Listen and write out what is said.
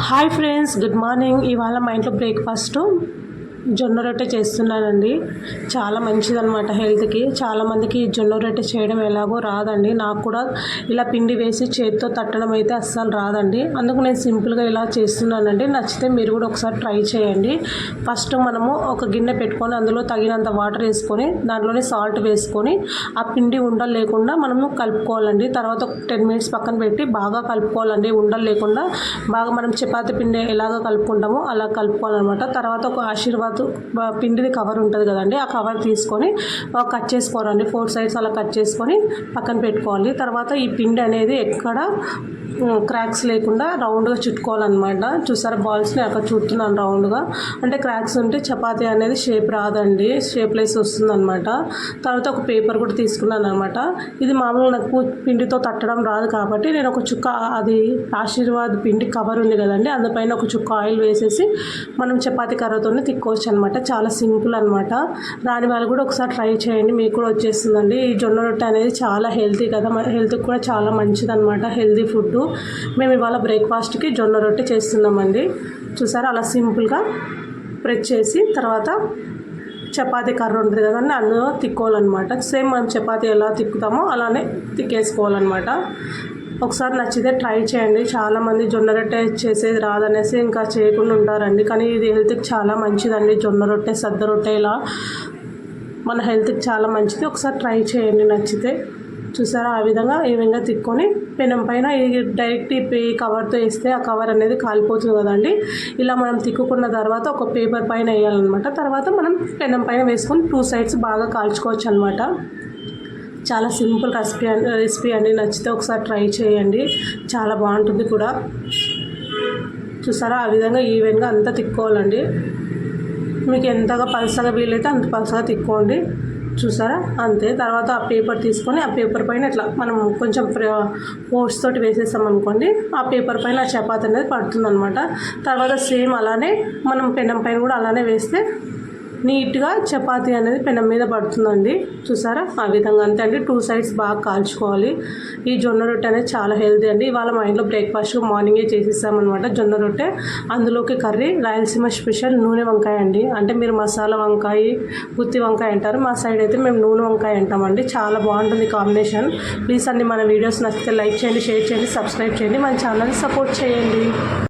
Hi friends good morning ఇవాళ మా ఇంట్లో బ్రేక్ఫాస్ట్ జొన్న రొట్టె చేస్తున్నానండి. చాలా మంచిదన్నమాట హెల్త్కి. చాలామందికి జొన్న రొట్టె చేయడం ఎలాగో రాదండి. నాకు కూడా ఇలా పిండి వేసి చేతితో తట్టడం అయితే అస్సలు రాదండి. అందుకు నేను సింపుల్గా ఇలా చేస్తున్నానండి. నచ్చితే మీరు కూడా ఒకసారి ట్రై చేయండి. ఫస్ట్ మనము ఒక గిన్నె పెట్టుకొని అందులో తగినంత వాటర్ వేసుకొని దాంట్లోనే సాల్ట్ వేసుకొని ఆ పిండి ఉండలు లేకుండా మనము కలుపుకోవాలండి. తర్వాత ఒక టెన్ మినిట్స్ పక్కన పెట్టి బాగా కలుపుకోవాలండి. ఉండలు లేకుండా బాగా మనం చపాతీ పిండి ఎలాగ కలుపుకుంటామో అలా కలుపుకోవాలన్నమాట. తర్వాత ఒక ఆశీర్వాద్ బ- పిండిది కవర్ ఉంటుంది కదండి ఆ కవర్ తీసుకొని కట్ చేసుకోవాలండి. ఫోర్ సైడ్స్ అలా కట్ చేసుకొని పక్కన పెట్టుకోవాలి. తర్వాత ఈ పిండి అనేది ఎక్కడ క్రాక్స్ లేకుండా రౌండ్గా చుట్టుకోవాలన్నమాట. చూసారా బాల్స్ని అక్కడ చుట్టున్నాను రౌండ్గా అంటే క్రాక్స్ ఉంటే చపాతీ అనేది షేప్ రాదండి. షేప్లెస్ వస్తుంది అనమాట తర్వాత ఒక పేపర్ కూడా తీసుకున్నాను అనమాట ఇది మామూలుగా నాకు పిండితో తట్టడం రాదు కాబట్టి నేను ఒక చుక్క అది ఆశీర్వాద్ పిండి కవర్ ఉంది కదండి అందుపైన ఒక చుక్క ఆయిల్ వేసేసి మనం చపాతీ కర్రతోనే తిక్కోవచ్చు అనమాట చాలా సింపుల్ అనమాట రాని వాళ్ళు కూడా ఒకసారి ట్రై చేయండి మీకు కూడా వచ్చేస్తుందండి. ఈ జొన్న రొట్టె అనేది చాలా హెల్తీ కదా మన హెల్త్కి కూడా చాలా మంచిది అనమాట హెల్తీ ఫుడ్ మేము ఇవాళ బ్రేక్ఫాస్ట్కి జొన్న రొట్టె చేస్తున్నామండి. చూసారా? అలా సింపుల్గా ప్రెస్ చేసి తర్వాత చపాతీ కర్ర ఉంటుంది కదండి అందులో తిక్కోవాలన్నమాట. సేమ్ మనం చపాతీ ఎలా తిక్కుతామో అలానే తిక్కేసుకోవాలన్నమాట. ఒకసారి నచ్చితే ట్రై చేయండి. చాలామంది జొన్న రొట్టె చేసేది రాదనేసి ఇంకా చేయకుండా ఉంటారండి. కానీ ఇది హెల్త్కి చాలా మంచిదండి. జొన్న రొట్టె సద్ద రొట్టె ఇలా మన హెల్త్కి చాలా మంచిది. ఒకసారి ట్రై చేయండి నచ్చితే. చూసారా? ఆ విధంగా ఈ విధంగా తిక్కొని పెనం పైన ఈ డైరెక్ట్ ఈ కవర్తో వేస్తే ఆ కవర్ అనేది కాలిపోతుంది కదండి. ఇలా మనం తిక్కుకున్న తర్వాత ఒక పేపర్ పైన వేయాలన్నమాట. తర్వాత మనం పెనం పైన వేసుకొని టూ సైడ్స్ బాగా కాల్చుకోవచ్చు అనమాట చాలా సింపుల్ రెసిపీ రెసిపీ అండి. నచ్చితే ఒకసారి ట్రై చేయండి. చాలా బాగుంటుంది కూడా. చూసారా? ఆ విధంగా ఈవెన్గా అంతా తిక్కోవాలండి మీకు ఎంతగా పలసగా వీలైతే అంత పలసగా తిక్కోండి చూసారా? అంతే. తర్వాత ఆ పేపర్ తీసుకొని ఆ పేపర్ పైన ఇట్లా మనం కొంచెం ఫోర్స్ తోటి వేసేసాం అనుకోండి ఆ పేపర్ పైన ఆ చపాతి అనేది పడుతుంది అనమాట తర్వాత సేమ్ అలానే మనం పెనం పైన కూడా అలానే వేస్తే నీట్గా చపాతీ అనేది పెనం మీద పడుతుందండి. చూసారా? ఆ విధంగా అంతే అండి. టూ సైడ్స్ బాగా కాల్చుకోవాలి. ఈ జొన్న రొట్టె అనేది చాలా హెల్తీ అండి. ఇవాళ మా ఇంట్లో బ్రేక్ఫాస్ట్ మార్నింగే చేసేసామన్నమాట జొన్న రొట్టె. అందులోకి కర్రీ రాయలసీమ స్పెషల్ నూనె వంకాయ అండి. అంటే మీరు మసాలా వంకాయ గుత్తి వంకాయ అంటారు. మా సైడ్ అయితే మేము నూనె వంకాయ అంటామండి. చాలా బాగుంటుంది కాంబినేషన్. ప్లీజ్ అండి మన వీడియోస్ నచ్చితే లైక్ చేయండి షేర్ చేయండి సబ్స్క్రైబ్ చేయండి. మన ఛానల్ని సపోర్ట్ చేయండి.